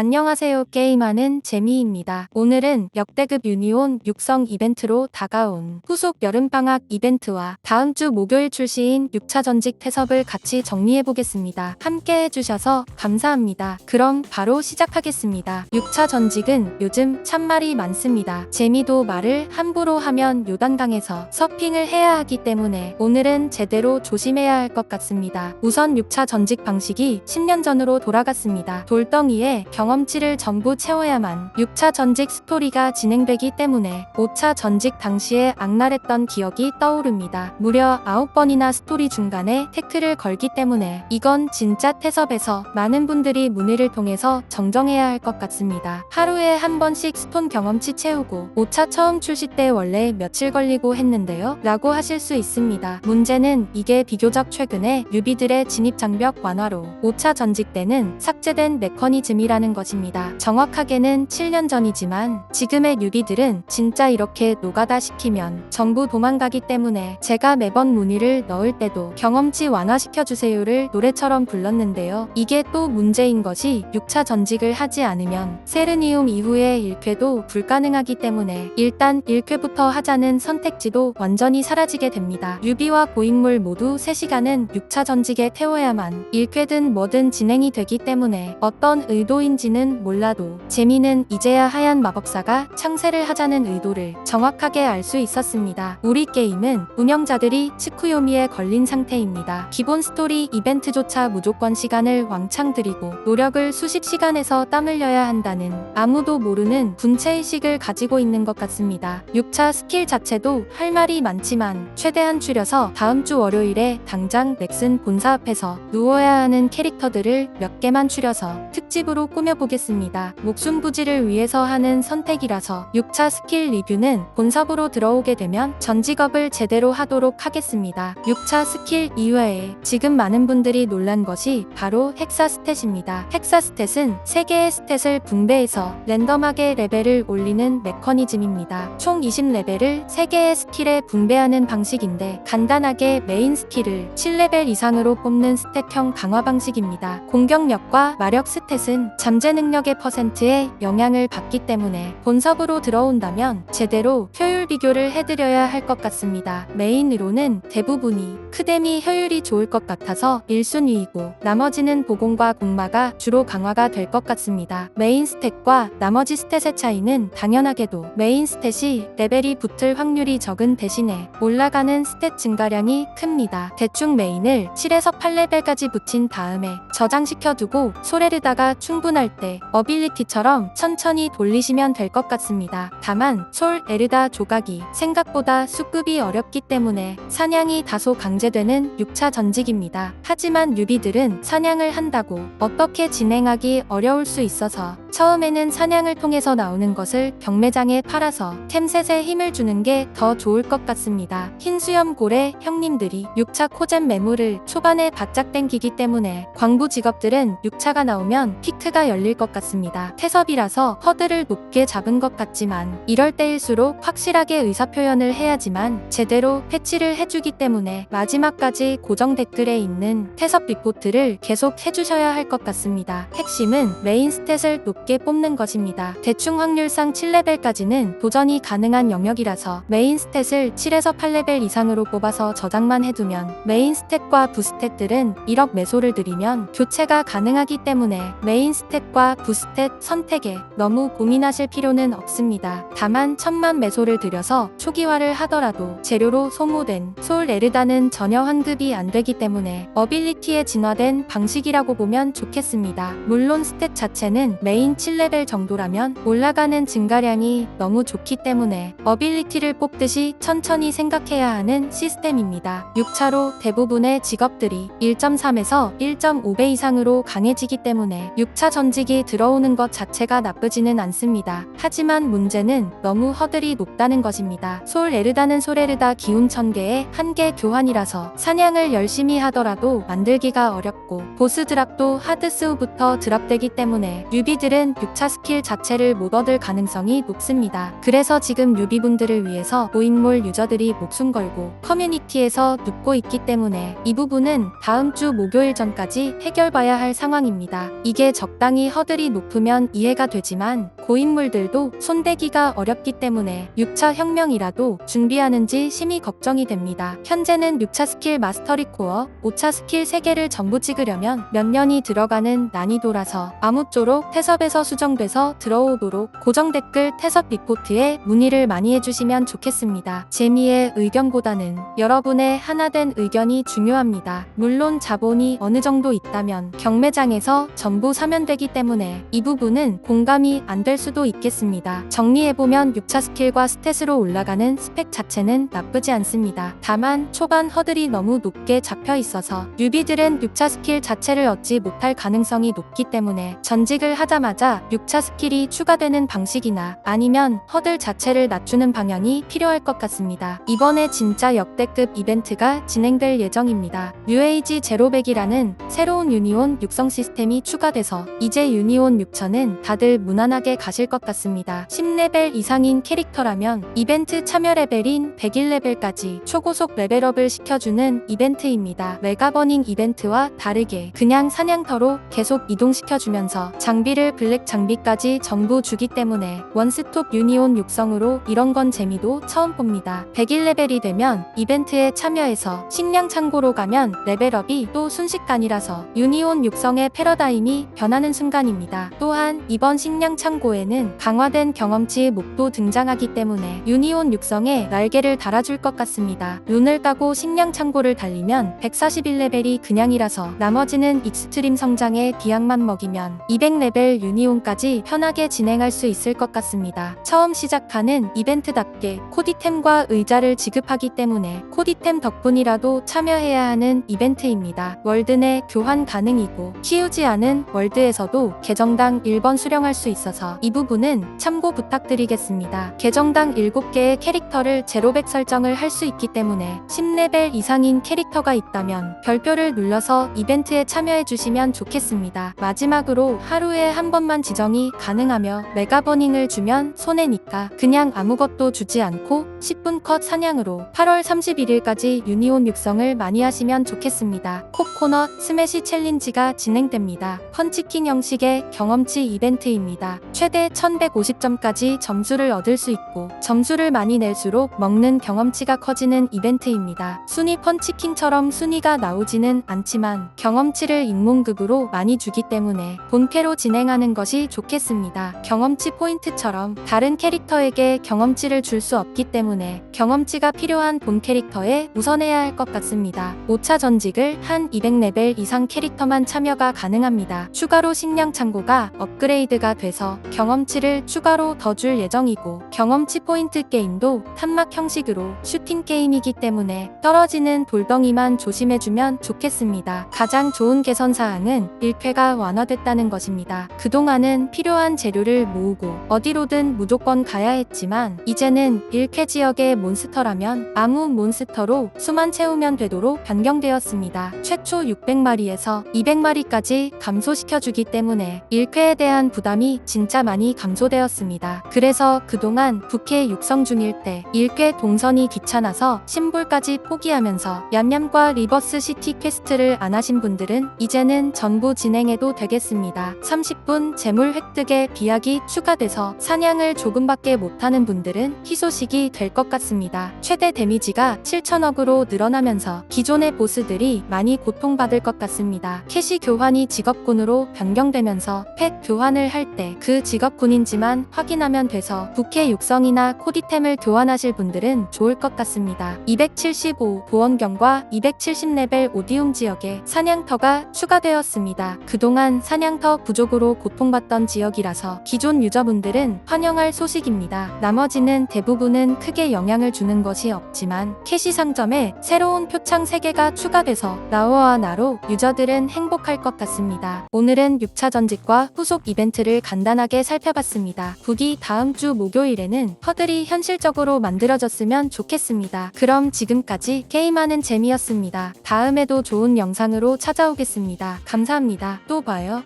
안녕하세요. 게임하는 재미입니다. 오늘은 역대급 유니온 육성 이벤트로 다가온 후속 여름방학 이벤트와 다음 주 목요일 출시인 6차 전직 태섭을 같이 정리해보겠습니다. 함께 해주셔서 감사합니다. 그럼 바로 시작하겠습니다. 6차 전직은 요즘 참말이 많습니다. 재미도 말을 함부로 하면 요단강에서 서핑을 해야 하기 때문에 오늘은 제대로 조심해야 할 것 같습니다. 우선 6차 전직 방식이 10년 전으로 돌아갔습니다. 돌덩이에 경험치를 전부 채워야만 6차 전직 스토리가 진행되기 때문에 5차 전직 당시에 악랄했던 기억이 떠오릅니다. 무려 9번이나 스토리 중간에 태클을 걸기 때문에 이건 진짜 태섭에서 많은 분들이 문의를 통해서 정정해야 할 것 같습니다. 하루에 한 번씩 스톤 경험치 채우고 5차 처음 출시 때 원래 며칠 걸리고 했는데요? 라고 하실 수 있습니다. 문제는 이게 비교적 최근에 뉴비들의 진입 장벽 완화로 5차 전직 때는 삭제된 메커니즘이라는 것입니다. 정확하게는 7년 전이지만 지금의 뉴비들은 진짜 이렇게 노가다 시키면 전부 도망가기 때문에 제가 매번 문의를 넣을 때도 경험치 완화시켜주세요를 노래처럼 불렀는데요. 이게 또 문제인 것이 6차 전직을 하지 않으면 세르니움 이후의 1쾌도 불가능하기 때문에 일단 1쾌부터 하자는 선택지도 완전히 사라지게 됩니다. 뉴비와 고인물 모두 3시간은 6차 전직에 태워야만 1쾌든 뭐든 진행이 되기 때문에 어떤 의도인 지는 몰라도 재미는 이제야 하얀 마법사가 창세를 하자는 의도를 정확하게 알 수 있었습니다. 우리 게임은 운영자들이 츠쿠요미에 걸린 상태입니다. 기본 스토리 이벤트조차 무조건 시간을 왕창 들이고 노력을 수십 시간에서 땀 흘려야 한다는 아무도 모르는 군체의식을 가지고 있는 것 같습니다. 6차 스킬 자체도 할 말이 많지만 최대한 줄여서 다음 주 월요일에 당장 넥슨 본사 앞에서 누워야 하는 캐릭터들을 몇 개만 줄여서 특집으로 꾸며 보겠습니다. 목숨 부지를 위해서 하는 선택이라서 6차 스킬 리뷰는 본섭으로 들어오게 되면 전 직업을 제대로 하도록 하겠습니다. 6차 스킬 이외에 지금 많은 분들이 놀란 것이 바로 헥사 스탯입니다. 헥사 스탯은 3개의 스탯을 분배해서 랜덤하게 레벨을 올리는 메커니즘입니다. 총 20레벨을 3개의 스킬에 분배하는 방식인데 간단하게 메인 스킬을 7레벨 이상으로 뽑는 스탯형 강화 방식입니다. 공격력과 마력 스탯은 잠재 능력의 퍼센트에 영향을 받기 때문에 본섭으로 들어온다면 제대로 효율 비교를 해드려야 할 것 같습니다. 메인으로는 대부분이 크뎀이 효율이 좋을 것 같아서 1순위이고 나머지는 보공과 공마가 주로 강화가 될 것 같습니다. 메인 스탯과 나머지 스탯의 차이는 당연하게도 메인 스탯이 레벨이 붙을 확률이 적은 대신에 올라가는 스탯 증가량이 큽니다. 대충 메인을 7에서 8레벨까지 붙인 다음에 저장시켜두고 소레르다가 충분할 때 어빌리티처럼 천천히 돌리시면 될 것 같습니다. 다만 솔 에르다 조각이 생각보다 수급이 어렵기 때문에 사냥이 다소 강제되는 6차 전직입니다. 하지만 뉴비들은 사냥을 한다고 어떻게 진행하기 어려울 수 있어서 처음에는 사냥을 통해서 나오는 것을 경매장에 팔아서 템셋에 힘을 주는 게 더 좋을 것 같습니다. 흰수염 고래 형님들이 6차 코젠 매물을 초반에 바짝 땡기기 때문에 광부 직업들은 6차가 나오면 피크가 열릴 것 같습니다. 태섭이라서 허들을 높게 잡은 것 같지만 이럴 때일수록 확실하게 의사표현을 해야지만 제대로 패치를 해주기 때문에 마지막까지 고정 댓글에 있는 태섭 리포트를 계속 해주셔야 할 것 같습니다. 핵심은 메인 스탯을 높 게 뽑는 것입니다. 대충 확률상 7레벨까지는 도전이 가능한 영역이라서 메인 스탯을 7에서 8레벨 이상으로 뽑아서 저장만 해두면 메인 스탯과 부스탯들은 1억 매소를 들이면 교체가 가능하기 때문에 메인 스탯과 부스탯 선택에 너무 고민하실 필요는 없습니다. 다만 천만 매소를 들여서 초기화를 하더라도 재료로 소모된 솔 에르다는 전혀 환급이 안 되기 때문에 어빌리티에 진화된 방식이라고 보면 좋겠습니다. 물론 스탯 자체는 메인 7레벨 정도라면 올라가는 증가량이 너무 좋기 때문에 어빌리티를 뽑듯이 천천히 생각해야 하는 시스템입니다. 6차로 대부분의 직업들이 1.3에서 1.5배 이상으로 강해지기 때문에 6차 전직이 들어오는 것 자체가 나쁘지는 않습니다. 하지만 문제는 너무 허들이 높다는 것입니다. 솔 에르다는 솔에르다 기운 1000개에 한개 교환이라서 사냥을 열심히 하더라도 만들기가 어렵고 보스 드랍도 하드스우부터 드랍되기 때문에 뉴비들은 유비들은 6차 스킬 자체를 못 얻을 가능성이 높습니다. 그래서 지금 유비분들을 위해서 고인물 유저들이 목숨 걸고 커뮤니티에서 눕고 있기 때문에 이 부분은 다음 주 목요일 전까지 해결봐야 할 상황입니다. 이게 적당히 허들이 높으면 이해가 되지만 고인물들도 손대기가 어렵기 때문에 6차 혁명이라도 준비하는지 심히 걱정이 됩니다. 현재는 6차 스킬 마스터리 코어, 5차 스킬 3개를 전부 찍으려면 몇 년이 들어가는 난이도라서 아무쪼록 태섭 에서 수정돼서 들어오도록 고정 댓글 태섭 리포트에 문의를 많이 해주시면 좋겠습니다. 재미의 의견보다는 여러분의 하나된 의견이 중요합니다. 물론 자본이 어느 정도 있다면 경매장에서 전부 사면 되기 때문에 이 부분은 공감이 안 될 수도 있겠습니다. 정리해보면 6차 스킬과 스탯으로 올라가는 스펙 자체는 나쁘지 않습니다. 다만 초반 허들이 너무 높게 잡혀 있어서 유비들은 6차 스킬 자체를 얻지 못할 가능성이 높기 때문에 전직을 하자마자 6차 스킬이 추가되는 방식이나 아니면 허들 자체를 낮추는 방향이 필요할 것 같습니다. 이번에 진짜 역대급 이벤트가 진행될 예정입니다. UAG 제로백이라는 새로운 유니온 육성 시스템이 추가돼서 이제 유니온 6000은 다들 무난하게 가실 것 같습니다. 10레벨 이상인 캐릭터라면 이벤트 참여 레벨인 101레벨까지 초고속 레벨업을 시켜주는 이벤트입니다. 메가버닝 이벤트와 다르게 그냥 사냥터로 계속 이동시켜주면서 장비를 블랙 장비까지 전부 주기 때문에 원스톱 유니온 육성으로 이런 건 재미도 처음 봅니다. 101레벨이 되면 이벤트에 참여해서 식량 창고로 가면 레벨업이 또 순식간이라서 유니온 육성의 패러다임이 변하는 순간입니다. 또한 이번 식량 창고에는 강화된 경험치 목도 등장하기 때문에 유니온 육성에 날개를 달아줄 것 같습니다. 룬을 까고 식량 창고를 달리면 141레벨이 그냥이라서 나머지는 익스트림 성장에 비약만 먹이면 200레벨 유니 온까지 편하게 진행할 수 있을 것 같습니다. 처음 시작하는 이벤트답게 코디템과 의자를 지급하기 때문에 코디템 덕분이라도 참여해야 하는 이벤트입니다. 월드 내 교환 가능이고 키우지 않은 월드에서도 계정당 1번 수령할 수 있어서 이 부분은 참고 부탁드리겠습니다. 계정당 7개의 캐릭터를 제로백 설정을 할 수 있기 때문에 10레벨 이상인 캐릭터가 있다면 별표를 눌러서 이벤트에 참여해 주시면 좋겠습니다. 마지막으로 하루에 한 번만 지정이 가능하며 메가버닝을 주면 손해니까 그냥 아무것도 주지 않고 10분 컷 사냥으로 8월 31일까지 유니온 육성을 많이 하시면 좋겠습니다. 코코넛 스매시 챌린지가 진행됩니다. 펀치킹 형식의 경험치 이벤트입니다. 최대 1150점까지 점수를 얻을 수 있고 점수를 많이 낼수록 먹는 경험치가 커지는 이벤트입니다. 순위 펀치킹처럼 순위가 나오지는 않지만 경험치를 인문급으로 많이 주기 때문에 본캐로 진행하는 것이 좋겠습니다. 경험치 포인트처럼 다른 캐릭터에게 경험치를 줄 수 없기 때문에 경험치가 필요한 본 캐릭터에 우선해야 할 것 같습니다. 5차 전직을 한 200레벨 이상 캐릭터만 참여가 가능합니다. 추가로 식량 창고가 업그레이드가 돼서 경험치를 추가로 더 줄 예정이고 경험치 포인트 게임도 탄막 형식으로 슈팅 게임이기 때문에 떨어지는 돌덩이만 조심해주면 좋겠습니다. 가장 좋은 개선 사항은 1쾌가 완화됐다는 것입니다. 그동안 은 필요한 재료를 모으고 어디로든 무조건 가야 했지만 이제는 1쾌 지역의 몬스터라면 아무 몬스터로 수만 채우면 되도록 변경되었습니다. 최초 600마리에서 200마리까지 감소시켜주기 때문에 1쾌에 대한 부담이 진짜 많이 감소되었습니다. 그래서 그동안 부캐 육성 중일 때 1쾌 동선이 귀찮아서 심볼까지 포기하면서 얌얌과 리버스 시티 퀘스트를 안 하신 분들은 이제는 전부 진행해도 되겠습니다. 30분 재물 획득에 비약이 추가돼서 사냥을 조금밖에 못하는 분들은 희소식이 될 것 같습니다. 최대 데미지가 7천억으로 늘어나면서 기존의 보스들이 많이 고통받을 것 같습니다. 캐시 교환이 직업군으로 변경되면서 펫 교환을 할 때 그 직업군인지만 확인하면 돼서 부캐 육성이나 코디템을 교환하실 분들은 좋을 것 같습니다. 275 보원경과 270레벨 오디움 지역에 사냥터가 추가되었습니다. 그동안 사냥터 부족으로 고통 받던 지역이라서 기존 유저분들은 환영할 소식입니다. 나머지는 대부분은 크게 영향을 주는 것이 없지만 캐시 상점에 새로운 표창 3개가 추가돼서 나우와 나로 유저들은 행복할 것 같습니다. 오늘은 6차 전직과 후속 이벤트를 간단하게 살펴봤습니다. 부디 다음 주 목요일에는 허들이 현실적으로 만들어졌으면 좋겠습니다. 그럼 지금까지 게임하는 재미였습니다. 다음에도 좋은 영상으로 찾아오겠습니다. 감사합니다. 또 봐요.